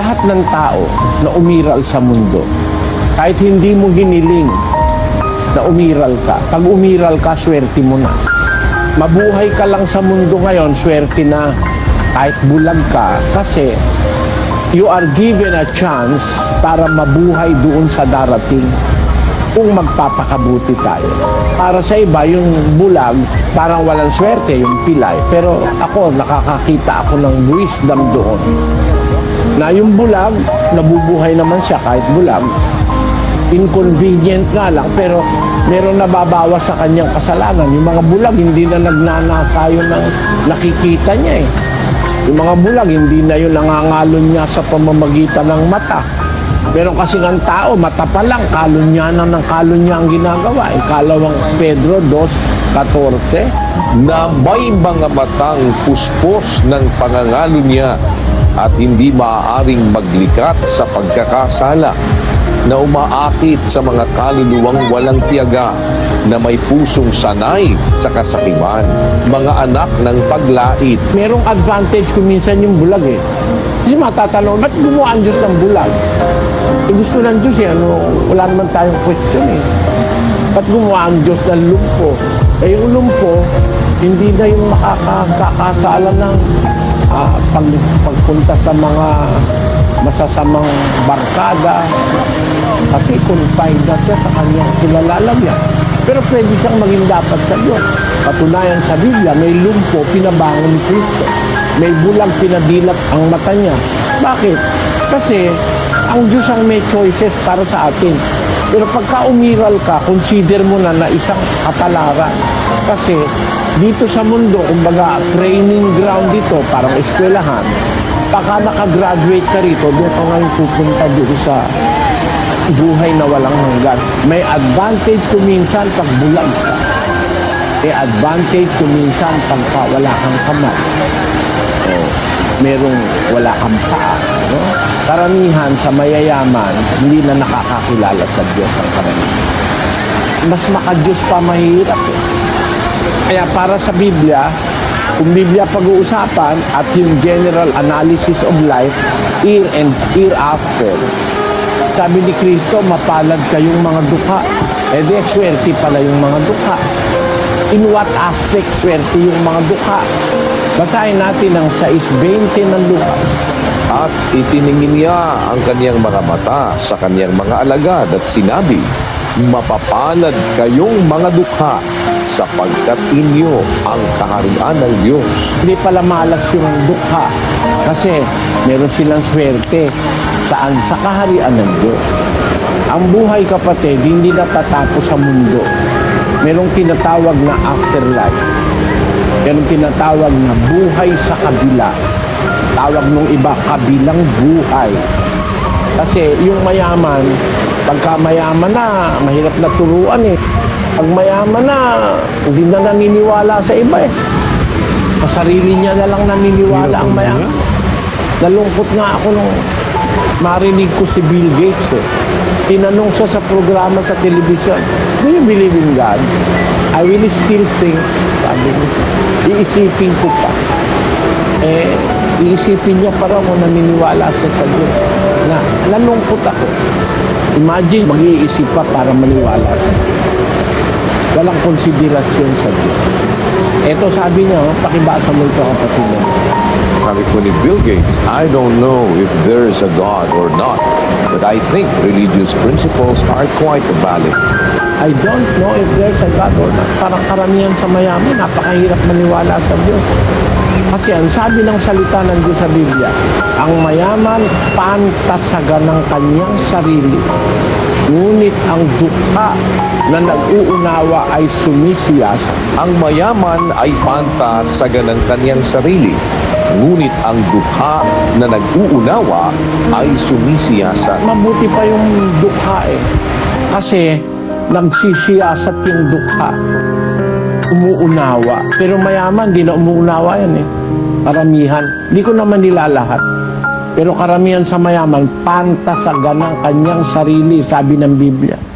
lahat ng tao na umiral sa mundo, kahit hindi mo hiniling na umiral ka, pag umiral ka, swerte mo na. Mabuhay ka lang sa mundo ngayon, swerte na. Kahit bulag ka, kasi you are given a chance para mabuhay doon sa darating kung magpapakabuti tayo. Para sa iba, yung bulag, parang walang swerte, yung pilay. Pero ako, nakakakita ako ng wisdom doon. Na yung bulag, nabubuhay naman siya kahit bulag. Inconvenient nga lang, pero meron nababawas sa kanyang kasalanan. Yung mga bulag, hindi na nagnanasayo ng nakikita niya eh. Yung mga bulag, hindi na yun nangangalon niya sa pamamagitan ng mata. Pero kasi ng tao, mata pa lang, kalunyanan ng kalunya ang ginagawa. Ikalawang Pedro 2.14. na may mga matang puspos ng pangangalo niya at hindi maaaring maglikat sa pagkakasala na umaakit sa mga kaluluwang walang tiyaga na may pusong sanay sa kasakiman, mga anak ng paglait, Merong advantage kung minsan yung bulag eh. Kasi matatanong, ba't gumawa ang Diyos ng bulag? Eh, gusto ng Diyos eh, ano, wala naman tayong question eh. Ba't gumawa ang Diyos ng lumpo? Eh yung lumpo, hindi na yung makakakasala ng ah, pag, pagpunta sa mga masasamang barkada. Kasi confined na siya sa kanyang kinalalagyan. Pero pwede siyang maging dapat sa Diyos. Patunayan sa Biblia, may lumpo, pinabangon ni Kristo. May bulag, pinadilat ang mata niya. Bakit? Kasi ang Diyos ang may choices para sa atin. Pero pagka umiral ka, consider mo na na isang kapalaran. Kasi dito sa mundo, kumbaga training ground dito, parang eskwelahan. Pagka nakagraduate ka rito, doon ka ngayon pupunta doon sa buhay na walang hanggan. May advantage kung minsan pag bulag ka. May advantage kung minsan pagka wala kang kamay. O merong wala kang paa. No? Karamihan sa mayayaman, hindi na nakakakilala sa Diyos ang karamihan. Mas makadiyos pa mahirap eh. Kaya para sa Biblia, kung Biblia pag-uusapan at yung general analysis of life, year and year after, sabi ni Kristo, mapalad kayong mga dukha. Eh di, swerte pala yung mga dukha. In what aspect swerte yung mga dukha? Basahin natin ang 6.20 ng Lucas. at itiningin niya ang kanyang mga mata sa kanyang mga alagad at sinabi, Mapapalad kayong mga dukha sapagkat inyo ang kaharian ng Diyos. Hindi pala malas yung dukha kasi meron silang swerte saan sa kaharian ng Diyos. Ang buhay kapatid, hindi natatapos sa mundo. Merong tinatawag na afterlife. Merong tinatawag na buhay sa kabila. Tawag nung iba, kabilang buhay. Kasi yung mayaman, pagka mayaman na, mahirap na turuan eh. Pag mayaman na, hindi na naniniwala sa iba eh. Sa sarili niya na lang naniniwala ang mayaman. Nalungkot nga ako nung marinig ko si Bill Gates eh. Tinanong siya sa programa sa television, Do you believe in God? I will still think, niya. Iisipin ko pa. Eh, iisipin niya para mo naniniwala siya sa Diyos. Na, nalungkot ako. Imagine, mag-iisip pa para maniwala Diyos. Walang konsiderasyon sa Diyos. Ito sabi niya, oh, pakibasa mo ito kapatid mo. Sabi ko ni Bill Gates, I don't know if there's a God or not, but I think religious principles are quite valid. I don't know if there's a God or not. Parang karamihan sa mayaman, napakahirap maniwala sa Diyos. Kasi ang sabi ng salita ng Diyos sa Biblia, ang mayaman pantasaga ng kanyang sarili. Ngunit ang dukha na nag-uunawa ay sumisiyas. Ang mayaman ay pantas sa ganang kanyang sarili, ngunit ang dukha na nag-uunawa ay sumisiyasat. Mabuti pa yung dukha eh. Kasi nagsisiyasat yung dukha. Umuunawa. Pero mayaman, di na umuunawa yan eh. Karamihan. Di ko naman nilalahat. Pero karamihan sa mayaman, pantasaga ng kanyang sarili, sabi ng Biblia.